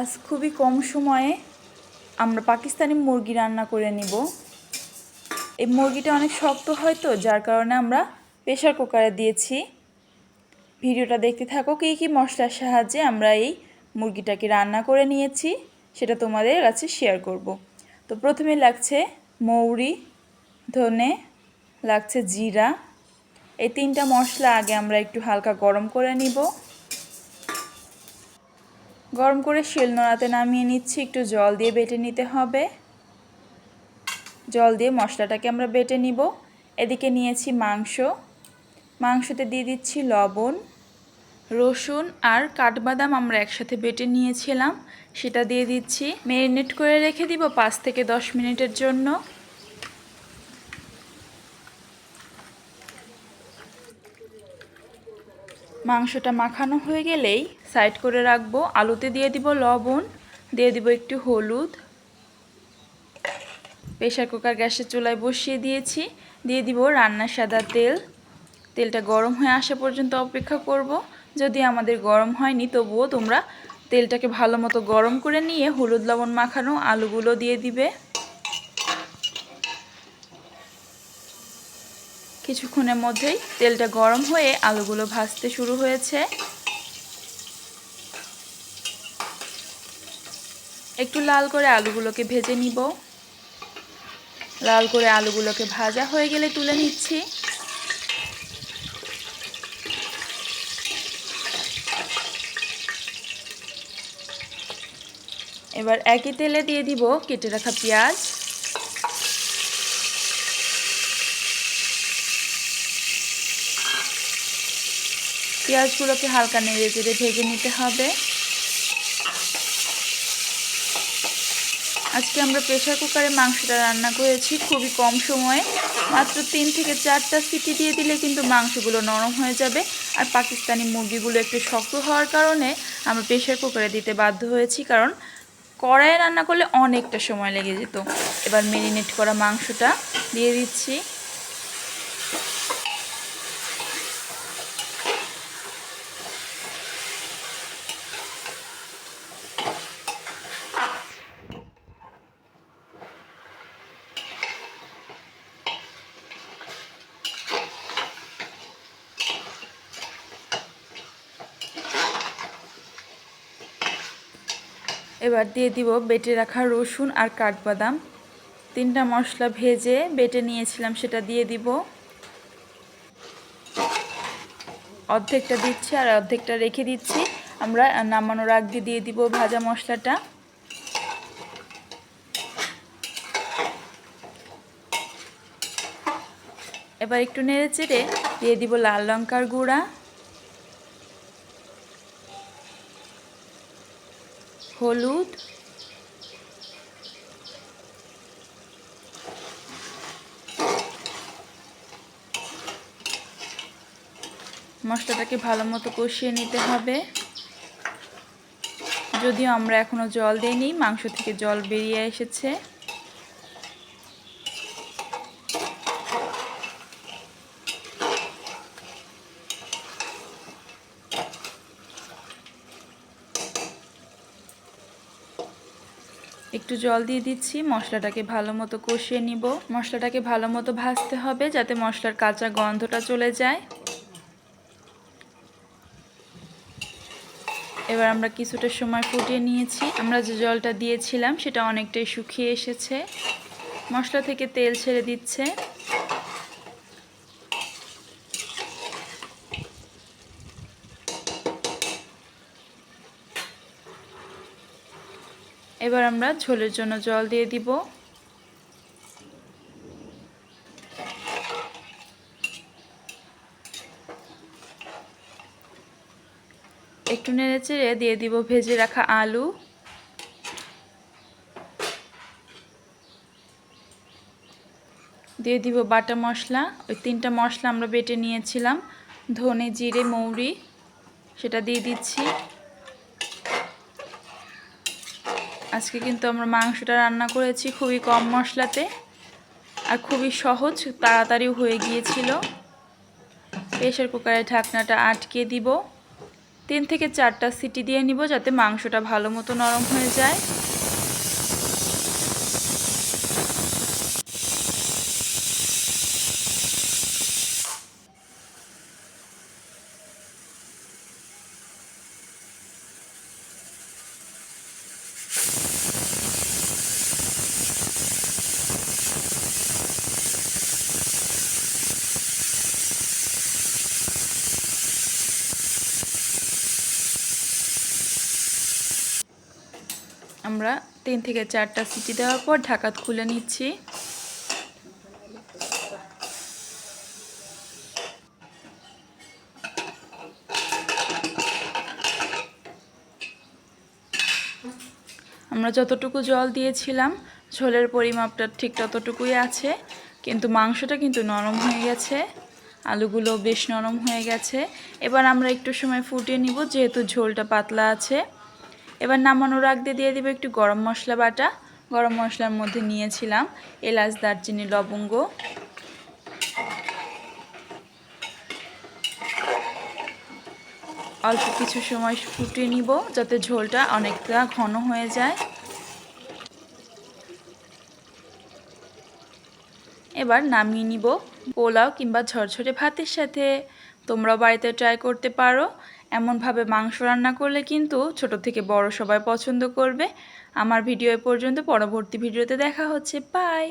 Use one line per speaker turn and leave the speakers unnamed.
আজ খুবই কম সময়ে আমরা পাকিস্তানি মুরগি রান্না করে নিব। এই মুরগিটা অনেক শক্ত হয় তো, যার কারণে আমরা প্রেশার কুকারে দিয়েছি। ভিডিওটা দেখতে থাকো কী কী মশলার সাহায্যে আমরা এই মুরগিটাকে রান্না করে নিয়েছি, সেটা তোমাদের কাছে শেয়ার করব। তো প্রথমে লাগছে মৌরি, ধনে, লাগছে জিরা। এই তিনটা মশলা আগে আমরা একটু হালকা গরম করে নিব। গরম করে শিল নোড়াতে নামিয়ে নিচ্ছি। একটু জল দিয়ে বেটে নিতে হবে। জল দিয়ে মশলাটাকে আমরা বেটে নিব। এদিকে নিয়েছি মাংস। মাংসতে দিয়ে দিচ্ছি লবণ, রসুন আর কাঠবাদাম আমরা একসাথে বেটে নিয়েছিলাম। সেটা দিয়ে দিচ্ছি। ম্যারিনেট করে রেখে দিব পাঁচ থেকে দশ মিনিটের জন্য। মাংসটা মাখানো হয়ে গেলেই সাইড করে রাখব। আলুতে দিয়ে দিব লবণ, দিয়ে দিব একটু হলুদ। প্রেশার কুকার গ্যাসের চুলায় বসিয়ে দিয়েছি। দিয়ে দিব রান্নার সাদা তেল। তেলটা গরম হয়ে আসা পর্যন্ত অপেক্ষা করব। যদি আমাদের গরম হয়নি, তবুও তোমরা তেলটাকে ভালো মতো গরম করে নিয়ে হলুদ, লবণ মাখানো আলুগুলো দিয়ে দিবে। কিছুক্ষণের মধ্যেই তেলটা গরম হয়ে আলুগুলো ভাজতে শুরু হয়েছে। একটু লাল করে আলুগুলোকে ভেজে নিব। লাল করে আলুগুলোকে ভাজা হয়ে গেলে তুলে নিচ্ছি। এবার একই তেলে দিয়ে দিব কেটে রাখা পেঁয়াজ। পেঁয়াজগুলোকে হালকা নেড়ে চেড়ে ভেজে নিতে হবে। আজকে আমরা প্রেশার কুকারে মাংসটা রান্না করেছি খুবই কম সময়ে। মাত্র তিন থেকে চারটা সিটি দিয়ে দিলে কিন্তু মাংসগুলো নরম হয়ে যাবে আর পাকিস্তানি মুরগিগুলো একটু শক্ত হওয়ার কারণে আমরা প্রেশার কুকারে দিতে বাধ্য হয়েছি কারণ কড়াইয়ে রান্না করলে অনেকটা সময় লেগে যেত। এবার মেরিনেট করা মাংসটা দিয়ে দিচ্ছি। এবার দিয়ে দিব বেটে রাখা রসুন আর কাঠবাদাম। তিনটা মশলা ভেজে বেটে নিয়েছিলাম, সেটা দিয়ে দিব। অর্ধেকটা দিচ্ছি আর অর্ধেকটা রেখে দিচ্ছি। আমরা নামানোর আগ দিয়ে দিয়ে দিব ভাজা মশলাটা। এবার একটু নেড়ে চেড়ে দিয়ে দিব লাল লঙ্কার গুঁড়া। হলুদ, মশলাটাকে ভালো মতো কষিয়ে নিতে হবে। যদিও আমরা এখনও জল দিইনি, মাংস থেকে জল বেরিয়ে এসেছে। একটু জল দিয়ে দিচ্ছি, মশলাটাকে ভালো মতো কষিয়ে নিব। মশলাটাকে ভালো মতো ভাজতে হবে যাতে মশলার কাঁচা গন্ধটা চলে যায়। এবার আমরা কিছুটা সময় ফুটিয়ে নিয়েছি। আমরা যে জলটা দিয়েছিলাম সেটা অনেকটাই শুকিয়ে এসেছে। মশলা থেকে তেল ছেড়ে দিচ্ছে। এবার আমরা ঝোলের জন্য জল দিয়ে দিব। একটু নেড়ে চেড়ে দিয়ে দিব ভেজে রাখা আলু। দিয়ে দিব বাটা মশলা। ওই তিনটা মশলা আমরা বেটে নিয়েছিলাম। ধনে, জিরে, মৌরি, সেটা দিয়ে দিচ্ছি। আজকে কিন্তু আমরা মাংসটা রান্না করেছি খুবই কম মশলাতে আর খুবই সহজ তাড়াতাড়ি হয়ে গিয়েছিল। প্রেশার কুকারের ঢাকনাটা আটকে দিব। তিন থেকে চারটা সিটি দিয়ে নিব যাতে মাংসটা ভালো মতো নরম হয়ে যায়। আমরা তিন থেকে চারটা সিটি দেওয়ার পর ঢাকা খুলে নিচ্ছি। আমরা যতটুকু জল দিয়েছিলাম, ঝোলের পরিমাপটা ঠিক ততটুকুই আছে, কিন্তু মাংসটা কিন্তু নরম হয়ে গেছে, আলুগুলো বেশ নরম হয়ে গেছে। এবার আমরা একটু সময় ফুটিয়ে নিব, যেহেতু ঝোলটা পাতলা আছে। এবার নামানোর আগ দিয়ে দেবো একটু গরম মশলা বাটা। গরম মশলার মধ্যে নিয়েছিলাম এলাচ, দারচিনি, লবঙ্গ। অল্প কিছু সময় ফুটিয়ে নিব যাতে ঝোলটা অনেকটা ঘন হয়ে যায়। এবার নামিয়ে নিব পোলাও কিংবা ঝরঝরে ভাতের সাথে। তোমরাও বাড়িতে ট্রাই করতে পারো। এমনভাবে মাংস রান্না করলে কিন্তু ছোট থেকে বড় সবাই পছন্দ করবে। আমার ভিডিও এ পর্যন্ত, পরবর্তী ভিডিওতে দেখা হচ্ছে। বাই